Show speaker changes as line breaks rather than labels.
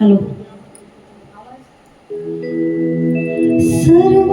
Hello. सर्व